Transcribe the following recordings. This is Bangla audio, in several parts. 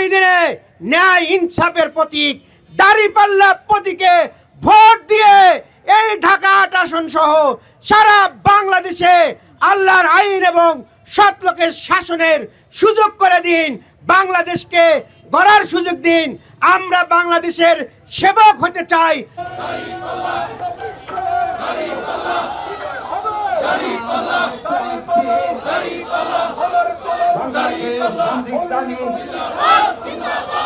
আগামী দিনে ন্যায় ইনসাফের প্রতীক দাড়িপাল্লা প্রতীকে ভোট দিয়ে এই ঢাকা আট আসন সহ সারা বাংলাদেশে আল্লাহর আইন এবং সৎ লোকের শাসনের সুযোগ করে দিন বাংলাদেশকে গড়ার সুযোগ দিন আমরা বাংলাদেশের সেবক হতে চাই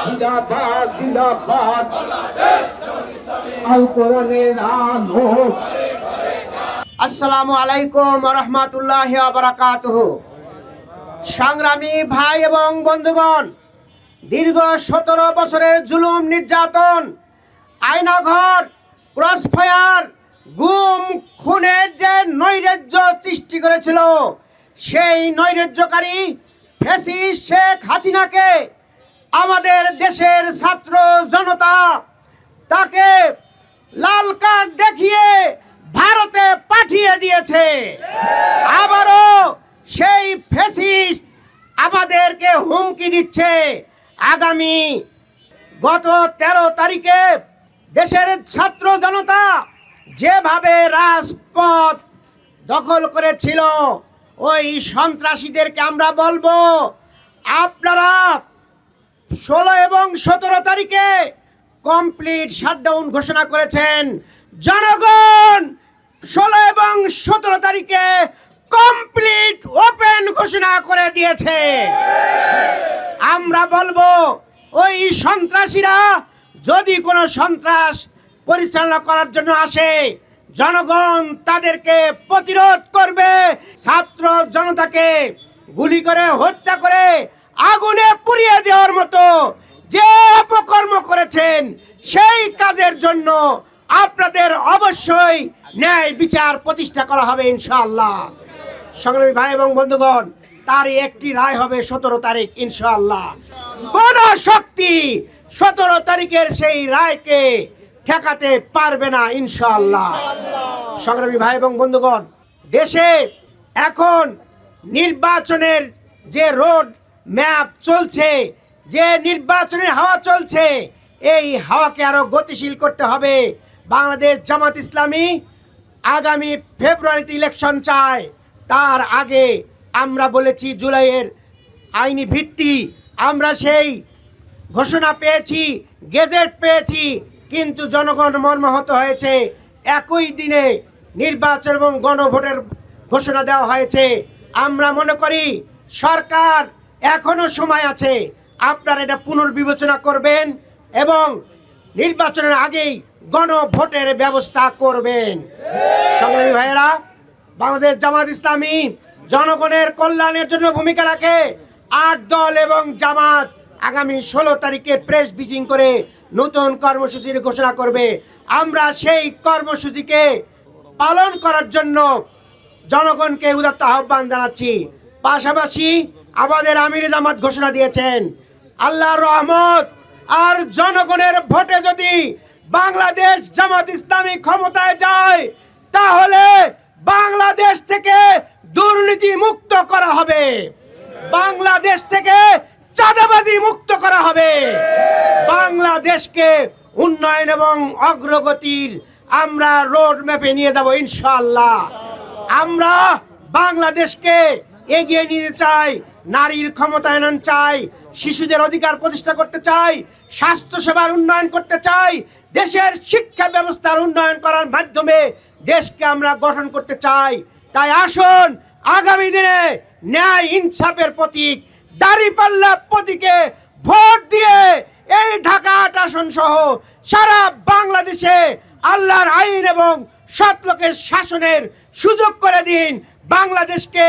জিন্দাবাদ জিন্দাবাদ। আসসালামু আলাইকুম রহমতুল্লাহ বারাকাতুহ। সংগ্রামী ভাই এবং বন্ধুগণ, দীর্ঘ সতেরো বছরের জুলুম নির্যাতন, আয়নাঘর, ক্রসফায়ার, গুম, খুনের যে নৈরাজ্য সৃষ্টি করেছিল, সেই নৈরাজ্যকারী ফেসিস শেখ হাসিনাকে আমাদের দেশের ছাত্র জনতা তাকে লাল কার্ড দেখিয়ে ভারতে পাঠিয়ে দিয়েছে। আবারও সেই ফেসিস আমাদেরকে হুমকি দিচ্ছে। আগামী গত তেরো তারিখে দেশের ছাত্র জনতা যেভাবে রাজপথ দখল করেছিল, ওই সন্ত্রাসীদেরকে আমরা বলব, আপনারা ষোলো এবং সতেরো তারিখে কমপ্লিট শাটডাউন ঘোষণা করেছেন জনগণ। ষোলো এবং সতেরো তারিখে কমপ্লিট ওপেন ঘোষণা করে দিয়েছে। আমরা বলব, ওই সন্ত্রাসীরা যদি কোনো সন্ত্রাস পরিচালনা করার জন্য আসে, জনগণ তাদেরকে প্রতিরোধ করবে। ছাত্র জনতাকে গুলি করে হত্যা করে আগুনে পুড়িয়ে দেওয়ার মতো যে অপকর্ম করেছেন, সেই কাজের জন্য আপনাদের অবশ্যই ন্যায় বিচার প্রতিষ্ঠা করা হবে ইনশাআল্লাহ। সংগ্রামী ভাই এবং বন্ধুগণ তার একটি রায় হবে সতেরো তারিখ ইনশাআল্লাহ। কোন শক্তি সতেরো তারিখের সেই রায়কে ঠেকাতে পারবে না ইনশাআল্লাহ। সংগ্রামী ভাই এবং বন্ধুগণ, দেশে এখন নির্বাচনের যে রোড ম্যাপ চলছে, যে নির্বাচনের হাওয়া চলছে, এই হাওয়াকে আরও গতিশীল করতে হবে। বাংলাদেশ জামাত ইসলামী আগামী ফেব্রুয়ারিতে ইলেকশন চায়। তার আগে আমরা বলেছি জুলাইয়ের আইনি ভিত্তি, আমরা সেই ঘোষণা পেয়েছি, গেজেট পেয়েছি, কিন্তু জনগণ মর্মাহত হয়েছে। একই দিনে নির্বাচন এবং গণভোটের ঘোষণা দেওয়া হয়েছে। আমরা মনে করি সরকার এখনও সময় আছে। আপনারা এটা পুনর্বিবেচনা করবেন এবং নির্বাচনের আগেই গণভোটের ব্যবস্থা করবেন। সংগ্রামী ভাইয়েরা, বাংলাদেশ জামাত ইসলামী জনগণের কল্যাণের জন্য ভূমিকা রাখে। আট দল এবং জামাত আগামী ষোলো তারিখে প্রেস মিটিং করে নতুন কর্মসূচির ঘোষণা করবে। আমরা সেই কর্মসূচিকে পালন করার জন্য জনগণকে উদাত্ত আহ্বান জানাচ্ছি। পাশাপাশি আমাদের আমির জামাত ঘোষণা দিয়েছেন, আল্লাহর রহমত, আর জনগণের ভোটে যদি বাংলাদেশ জামাত ইসলামী ক্ষমতায় যায়, তাহলে বাংলাদেশ থেকে দুর্নীতি মুক্ত করা হবে। বাংলাদেশ থেকে চাঁদাবাজি মুক্ত করা হবে। বাংলাদেশকে উন্নয়ন এবং অগ্রগতির আমরা রোড ম্যাপে নিয়ে যাব ইনশাল্লাহ আমরা বাংলাদেশকে এগিয়ে নিতে চাই নারীর ক্ষমতায়ন চাই, শিশুদের অধিকার প্রতিষ্ঠা করতে চাই স্বাস্থ্য সেবার উন্নয়ন করতে চাই, দেশের শিক্ষা ব্যবস্থার উন্নয়ন করার মাধ্যমে দেশকে আমরা গঠন করতে চাই। তাই আসুন, আগামী দিনে ন্যায় ইনসাফের প্রতীক, দাড়িপাল্লা প্রতীকে ভোট দিয়ে এই ঢাকা আট আসন সহ সারা বাংলাদেশে আল্লাহর আইন এবং সৎ লোকের শাসনের সুযোগ করে দিন বাংলাদেশকে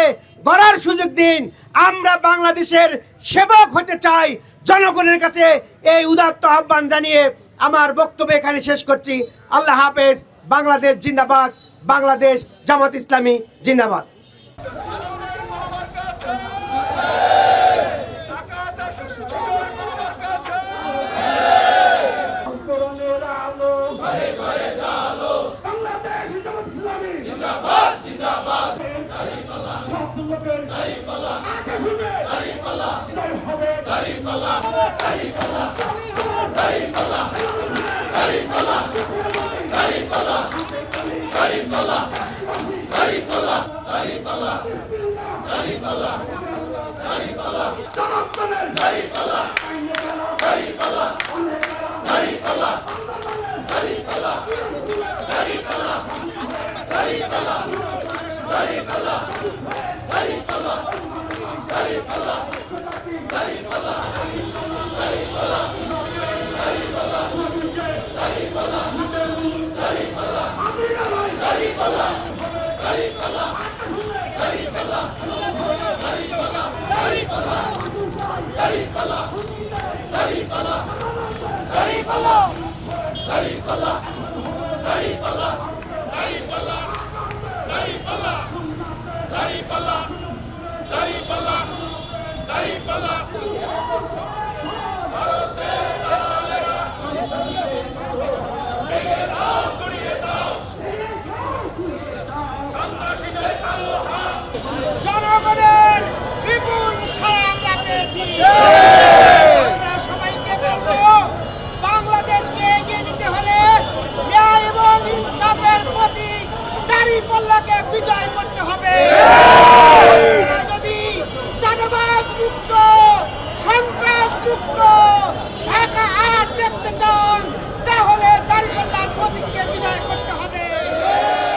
গড়ার সুযোগ দিন। আমরা বাংলাদেশের সেবক হতে চাই। জনগণের কাছে এই উদাত্ত আহ্বান জানিয়ে আমার বক্তব্য এখানে শেষ করছি। আল্লাহ হাফেজ, বাংলাদেশ জিন্দাবাদ, বাংলাদেশ জামাত ইসলামী জিন্দাবাদ আল কোরআনের আলো বাংলাদেশ জামাত ইসলামী জিন্দাবাদ জিন্দাবাদ সব লোকের আগে শুনে দাড়ি পাল্লা